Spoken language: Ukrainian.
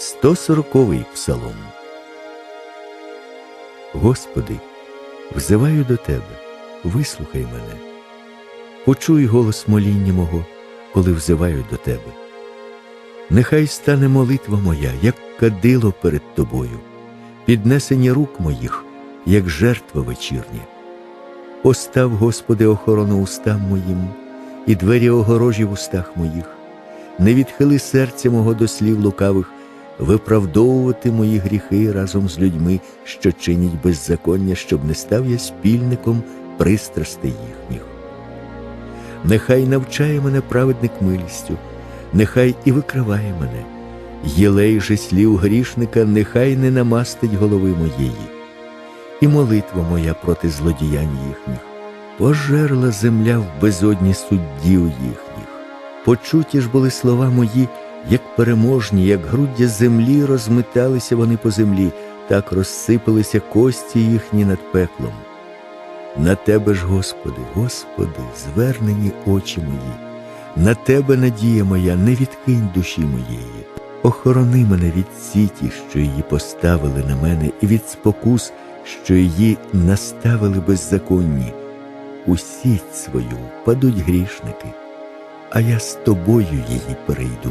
140-й псалом. Господи, взиваю до Тебе, вислухай мене. Почуй голос моління мого, коли взиваю до Тебе. Нехай стане молитва моя, як кадило перед Тобою, піднесення рук моїх, як жертва вечірня. Постав, Господи, охорону устам моїм, і двері огорожі в устах моїх. Не відхили серця мого до слів лукавих, виправдовувати мої гріхи разом з людьми, що чинять беззаконня, щоб не став я спільником пристрастей їхніх. Нехай навчає мене праведник милістю, нехай і викриває мене. Єлей же слів грішника, нехай не намастить голови моєї, і молитва моя проти злодіянь їхніх. Пожерла земля в безодні суддів їхніх. Почуті ж були слова мої, як переможні, як груддя землі розметалися вони по землі, так розсипалися кості їхні над пеклом. На тебе ж, Господи, Господи, звернені очі мої, на тебе надія моя, не відкинь душі моєї. Охорони мене від сіті, що її поставили на мене, і від спокус, що її наставили беззаконні. У сіть свою падуть грішники, а я з тобою її перейду.